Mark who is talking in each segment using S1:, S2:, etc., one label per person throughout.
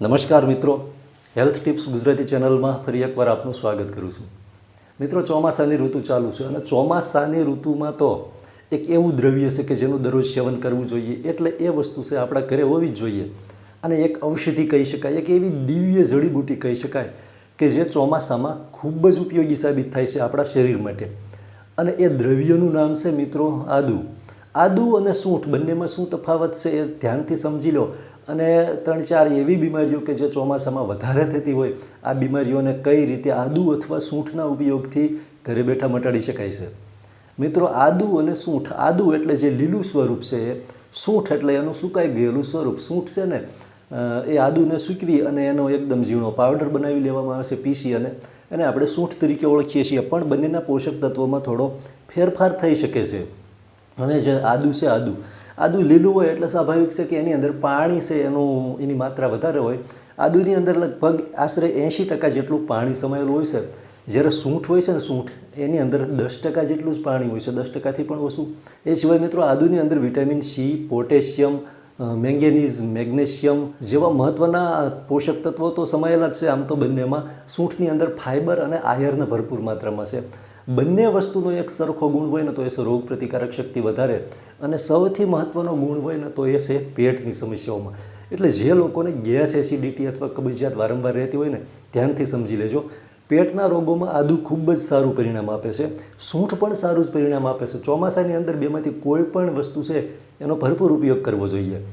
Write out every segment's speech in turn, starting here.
S1: નમસ્કાર મિત્રો. Health tips Gujarati ચેનલમાં ફરી એકવાર આપનું સ્વાગત કરું છું. મિત્રો, ચોમાસાની ઋતુ ચાલુ છે અને ચોમાસાની ઋતુમાં તો એક એવું દ્રવ્ય છે કે જેનું દરરોજ સેવન કરવું જોઈએ. એટલે એ વસ્તુ છે આપણા ઘરે હોવી જ જોઈએ. અને એક ઔષધિ કહી શકાય, એક એવી દિવ્ય જડીબૂટી કહી શકાય કે જે ચોમાસામાં ખૂબ જ ઉપયોગી સાબિત થાય છે આપણા શરીર માટે. અને એ દ્રવ્યનું નામ છે મિત્રો આદુ. આદુ અને સૂંઠ, બંનેમાં શું તફાવત છે એ ધ્યાનથી સમજી લો. અને ત્રણ ચાર એવી બીમારીઓ કે જે ચોમાસામાં વધારે થતી હોય, આ બીમારીઓને કઈ રીતે આદુ અથવા સૂંઠના ઉપયોગથી ઘરે બેઠા મટાડી શકાય છે? મિત્રો, આદુ અને સૂંઠ, આદુ એટલે જે લીલું સ્વરૂપ છે, સૂંઠ એટલે એનું સુકાઈ ગયેલું સ્વરૂપ. સૂંઠ છે ને એ આદુને સૂકવી અને એનો એકદમ ઝીણો પાવડર બનાવી લેવામાં આવે છે, પીસી અને એને આપણે સૂંઠ તરીકે ઓળખીએ છીએ, પણ બંનેના પોષક તત્વોમાં થોડો ફેરફાર થઈ શકે છે. અને જે આદુ છે, આદુ. આદુ લીલું હોય એટલે સ્વાભાવિક છે કે એની અંદર પાણી છે એનું, એની માત્રા વધારે હોય. આદુની અંદર લગભગ આશરે એંશી ટકા જેટલું પાણી સમાયેલું હોય છે. જ્યારે સૂંઠ હોય છે ને સૂંઠ, એની અંદર દસ ટકા જેટલું જ પાણી હોય છે. દસ ટકાથી પણ ઓછું. એ સિવાય મિત્રો આદુની અંદર vitamin C, potassium manganese, magnesium જેવા મહત્ત્વના પોષક તત્વો તો સમાયેલા જ છે. આમ તો બંનેમાં સૂંઠની અંદર ફાઇબર અને આયર્ન ભરપૂર માત્રામાં છે. બંને વસ્તુનો એક સરખો ગુણ હોય ને તો એ છે રોગ પ્રતિકારક શક્તિ વધારે અને સૌથી મહત્ત્વનો ગુણ હોય ને તો એ છે પેટની સમસ્યાઓમાં. એટલે જે લોકોને ગેસ, એસિડિટી અથવા કબજિયાત વારંવાર રહેતી હોય ને, ધ્યાનથી સમજી લેજો. પેટના રોગોમાં આદુ ખૂબ જ સારું પરિણામ આપે છે. સૂંઠ પણ સારું જ પરિણામ આપે છે. ચોમાસાની અંદર બેમાંથી કોઈ પણ વસ્તુ છે, એનો ભરપૂર ઉપયોગ કરવો જોઈએ.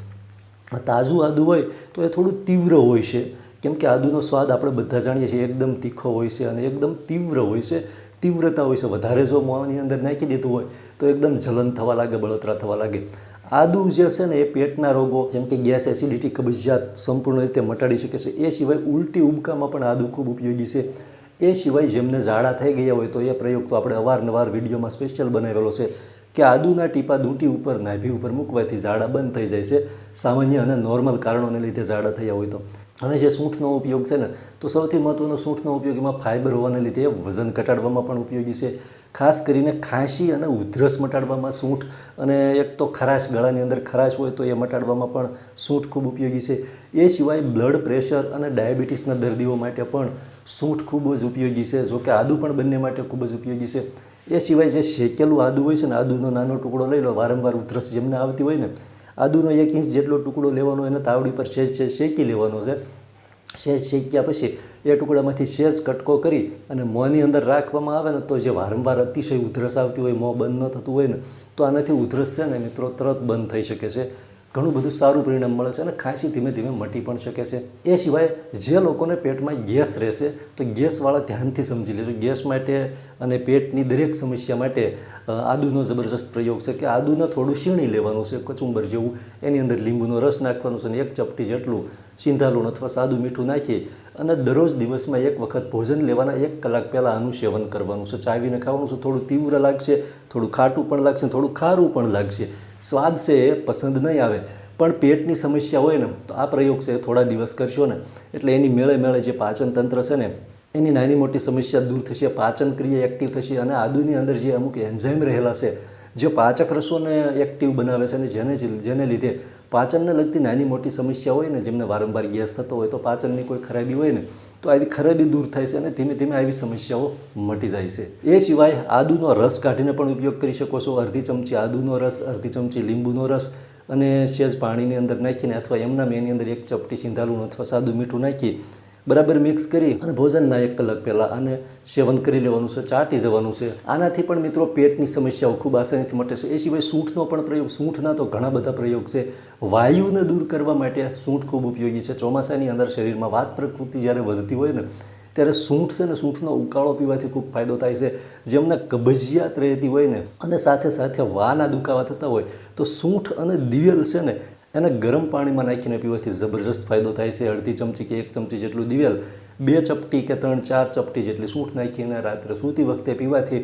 S1: તાજું આદુ હોય તો એ થોડું તીવ્ર હોય છે. કેમ કે આદુનો સ્વાદ આપણે બધા જાણીએ છીએ, એકદમ તીખો હોય છે અને એકદમ તીવ્ર હોય છે. તીવ્રતા હોય છે. વધારે જો મોંની અંદર નાખી દીધું હોય, તો એકદમ જલન થવા લાગે, બળતરા થવા લાગે. આદુ જે છે ને, એ પેટના રોગો, જેમ કે ગેસ, એસિડિટી, કબજિયાત, સંપૂર્ણ રીતે મટાડી શકે છે. એ સિવાય ઉલટી ઉબકામાં પણ આદુ ખૂબ ઉપયોગી છે. એ સિવાય જેમને ઝાડા થઈ ગયા હોય, તો એ પ્રયોગ તો આપણે અવારનવાર વિડીયોમાં સ્પેશિયલ બનાવેલો છે કે આદુના ટીપા દૂંટી ઉપર, નાભી ઉપર મૂકવાથી ઝાડા બંધ થઈ જાય છે. સામાન્ય અને નોર્મલ કારણોને લીધે ઝાડા થયા હોય તો. અને જે સૂંઠનો ઉપયોગ છે ને, તો સૌથી મહત્ત્વનો સૂંઠનો ઉપયોગ એમાં ફાઇબર હોવાને લીધે વજન ઘટાડવામાં પણ ઉપયોગી છે. ખાસ કરીને ખાંસી અને ઉધરસ મટાડવામાં સૂંઠ અને એક તો ખરાશ ગળાની અંદર ખરાશ હોય તો એ મટાડવામાં પણ સૂંઠ ખૂબ ઉપયોગી છે. એ સિવાય બ્લડ પ્રેશર અને ડાયાબિટીસના દર્દીઓ માટે પણ સૂંઠ ખૂબ જ ઉપયોગી છે, જો કે આદુ પણ બંને માટે ખૂબ જ ઉપયોગી છે. એ સિવાય જે શેકેલું આદુ હોય છે ને, આદુનો નાનો ટુકડો લઈ લો, વારંવાર ઉધરસ જેમને આવતી હોય ને આદુનો એક ઇંચ જેટલો ટુકડો લેવાનો એને તાવડી પર સેજ સેજ શેકી લેવાનો છે. શેજ શેક્યા પછી એ ટુકડામાંથી સેજ કટકો કરી અને મોંની અંદર રાખવામાં આવે ને તો જે વારંવાર અતિશય ઉધરસ આવતી હોય, મોં બંધ ન થતું હોય ને, તો આનાથી ઉધરસ છે ને મિત્રો, તરત બંધ થઈ શકે છે. ઘણું બધું સારું પરિણામ મળે છે અને ખાંસી ધીમે ધીમે મટી પણ શકે છે. એ સિવાય જે લોકોને પેટમાં ગેસ રહેશે, તો ગેસવાળા ધ્યાનથી સમજી લેજો. ગેસ માટે અને પેટની દરેક સમસ્યા માટે આદુનો જબરજસ્ત પ્રયોગ છે કે આદુને થોડું શીણી લેવાનું છે, કચુંબર જેવું. એની અંદર લીંબુનો રસ નાખવાનો છે અને એક ચપટી જેટલું સિંધાલુણ અથવા સાદું મીઠું નાખી અને દરરોજ દિવસમાં એક વખત ભોજન લેવાના એક કલાક પહેલાં આનું સેવન કરવાનું છે. ચાવીને ખાવાનું છે. થોડું તીવ્ર લાગશે, થોડું ખાટું પણ લાગશે, થોડું ખારું પણ લાગશે. સ્વાદ છે એ પસંદ નહીં આવે. પણ પેટની સમસ્યા હોય ને, તો આ પ્રયોગ છે થોડા દિવસ કરશો ને. એટલે એની મેળે મેળે જે પાચન તંત્ર છે ને, એની નાની મોટી સમસ્યા દૂર થશે, પાચન ક્રિયા એક્ટિવ થશે અને આદુની અંદર જે અમુક એન્ઝાઇમ રહેલા છે જે પાચક રસોને એક્ટિવ બનાવે છે અને જેને જેને લીધે પાચનને લગતી નાની મોટી સમસ્યા હોય ને, જેમને વારંવાર ગેસ થતો હોય તો પાચનની કોઈ ખરાબી હોય ને, તો આવી ખરાબી દૂર થાય છે અને ધીમે ધીમે આવી સમસ્યાઓ મટી જાય છે. એ સિવાય આદુનો રસ કાઢીને પણ ઉપયોગ કરી શકો છો. અડધી ચમચી આદુનો રસ, અડધી ચમચી લીંબુનો રસ અને સેજ પાણીની અંદર નાખીને અથવા એમના એની અંદર એક ચપટી સિંધાલુણ અથવા સાદું મીઠું નાખી બરાબર મિક્સ કરી અને ભોજનના એક કલાક પહેલાં આને સેવન કરી લેવાનું છે, ચાટી જવાનું છે. આનાથી પણ મિત્રો પેટની સમસ્યાઓ ખૂબ આસાનીથી મટે છે. એ સિવાય સૂંઠનો પણ પ્રયોગ, સૂંઠના તો ઘણા બધા પ્રયોગ છે. વાયુને દૂર કરવા માટે સૂંઠ ખૂબ ઉપયોગી છે. ચોમાસાની અંદર શરીરમાં વાત પ્રકૃતિ જ્યારે વધતી હોય ને, ત્યારે સૂંઠ છે ને, સૂંઠનો ઉકાળો પીવાથી ખૂબ ફાયદો થાય છે. જેમને કબજિયાત રહેતી હોય ને, અને સાથે સાથે વાના દુખાવા થતા હોય, તો સૂંઠ અને દિવેલ છે ને એને ગરમ પાણીમાં નાખીને પીવાથી જબરજસ્ત ફાયદો થાય છે. અડધી ચમચી કે એક ચમચી જેટલું દિવેલ બે ચપટી કે ત્રણ ચાર ચપટી જેટલી સૂંઠ નાખીને રાત્રે સૂતી વખતે પીવાથી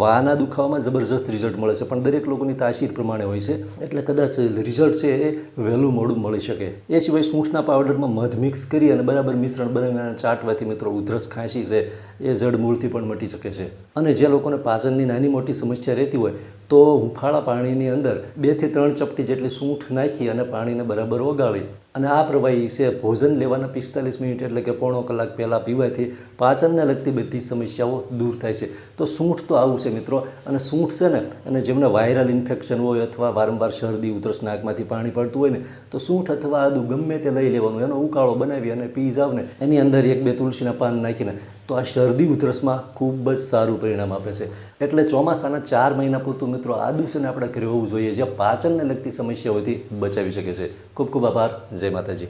S1: વાના દુખાવામાં જબરજસ્ત રિઝલ્ટ મળે છે. પણ દરેક લોકોની તાસીર પ્રમાણે હોય છે. એટલે કદાચ રિઝલ્ટ છે એ વહેલું મોડું મળી શકે. એ સિવાય સૂંઠના પાવડરમાં મધ મિક્સ કરી અને બરાબર મિશ્રણ બનાવીને ચાટવાથી મિત્રો ઉધરસ ખાંસી છે. એ જડમૂળથી પણ મટી શકે છે. અને જે લોકોને પાચનની નાની મોટી સમસ્યા રહેતી હોય, તો હુંફાળા પાણીની અંદર બેથી ત્રણ ચપટી જેટલી સૂંઠ નાખી અને પાણીને બરાબર ઓગાળી. અને આ પ્રવાહી છે ભોજન લેવાના પિસ્તાલીસ મિનિટ એટલે કે પોણો કલાક પહેલાં પીવાથી પાચનને લગતી બધી સમસ્યાઓ દૂર થાય છે. તો સૂંઠ તો આવું છે મિત્રો. અને સૂંઠ છે ને, અને જેમને વાયરલ ઇન્ફેક્શન હોય અથવા વારંવાર શરદી, ઉધરસ નાકમાંથી પાણી પડતું હોય ને, તો સૂંઠ અથવા આદુ ગમે તે લઈ લેવાનું, એનો ઉકાળો બનાવી અને પી જાવ ને, એની અંદર એક બે તુલસીના પાન નાખીને, તો આ શરદી, ઉધરસમાં ખૂબ જ સારું પરિણામ આપે છે. એટલે ચોમાસાના ચાર મહિના પૂરતું મિત્રો આ છે ને આપણે રહેવું હોવું જોઈએ. જે પાચનને લગતી સમસ્યાઓથી બચાવી શકે છે. ખૂબ ખૂબ આભાર. જય માતાજી.